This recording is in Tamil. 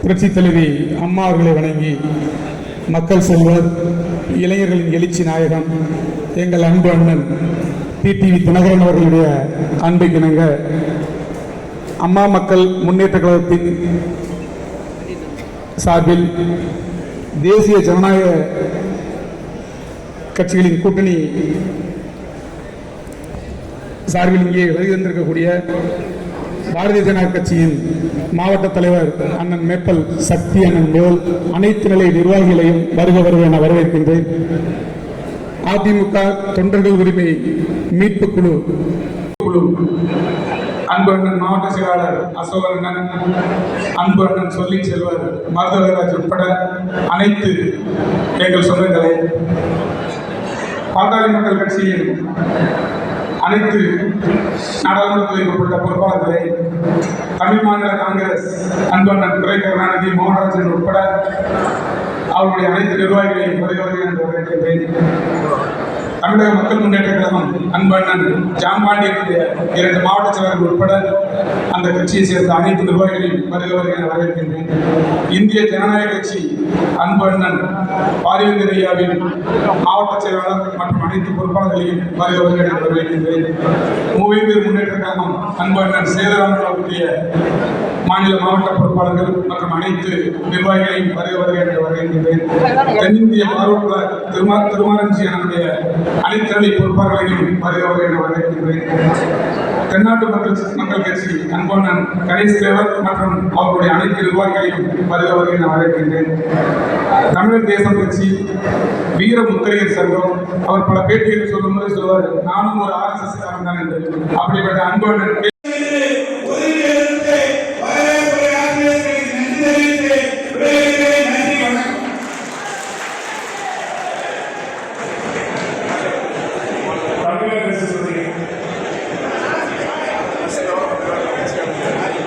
புரட்சி தலைவி அம்மா அவர்களை வணங்கி மக்கள் செல்வர் இளைஞர்களின் எழுச்சி நாயகம் எங்கள் அன்பு அண்ணன் டிடிவி தினகரன் அவர்களுடைய அன்புக்கிணங்க அம்மா மக்கள் முன்னேற்ற கழகத்தின் சார்பில் தேசிய ஜனநாயக கட்சிகளின் கூட்டணி சார்பில் இங்கே வருகை தந்திருக்கக்கூடிய பாரதிய ஜனதா கட்சியின் மாவட்ட தலைவர் அண்ணன் மேப்பல் சக்தி அண்ணன் மேல் அனைத்து நிலை நிர்வாகிகளையும் வருக வருக என வரவேற்கின்றேன். அதிமுக தொண்டர்கள் உரிமை மீட்பு குழு. குழு. அன்பு அண்ணன் மாவட்ட செயலாளர் அசோக அண்ணன் அன்பு அண்ணன் சொல்லி செல்வர் மருதவராஜ் உட்பட அனைத்து எங்கள் சொந்தங்களை. பாட்டாளி மக்கள் கட்சியின் அனைத்து நாடாளுமன்றத்தில் வைக்கப்பட்ட பொறுப்பாளர்களை தமிழ் மாநில காங்கிரஸ் அன்பண்ணன் துறை கருணாநிதி மோகனராஜன் உட்பட அவருடைய அனைத்து நிர்வாகிகளையும் வருகிறவர்கள் என்று வரவேற்கின்றேன். தமிழக மக்கள் முன்னேற்ற கழகம் அன்பண்ணன் ஜாம்பாண்டியனுடைய இரண்டு மாவட்ட செயலர்கள் உட்பட அந்த கட்சியை சேர்ந்த அனைத்து நிர்வாகிகளையும் வருகிறவர்கள் வரவேற்கின்றேன். இந்திய ஜனநாயக கட்சி அன்பண்ணன் பாரிவேந்தர் ஐயாவின் மாவட்ட செயலாளர் மற்றும் அனைத்து பொறுப்பாளர்களையும் வருகிறவர்கள் வரவேற்கின்றேன். மூவேந்தர் முன்னேற்ற கழகம் அன்பண்ணன் சேதராமன் அவருடைய மாநில மாவட்ட பொறுப்பாளர்கள் மற்றும் அனைத்து நிர்வாகிகளையும் வருகிறவர்கள் என வரவேற்கின்றேன். தென்னிந்திய பார்வையாளர் திருமா திருமாரஞ்சி என்னுடைய அனைத்து பொறுப்பாளர்களையும் வருகிறவர்கள் வரவேற்கின்றேன். தென்னாட்டு மக்கள் மக்கள் கட்சி அன்பொன்னன் கணேஷ் தேவர் மற்றும் அவருடைய அனைத்து நிர்வாகிகளையும் வருகிறவர்கள் என வரவேற்கின்றேன். தமிழர் தேசம் கட்சி வீர முத்திரையர் சங்கம். அவர் பல பேட்டிகளில் சொல்லும்போது சொல்வார் நானும் ஒரு ஆர்எஸ்எஸ் காரன் தான் என்று. அப்படிப்பட்ட அன்பொன்னன்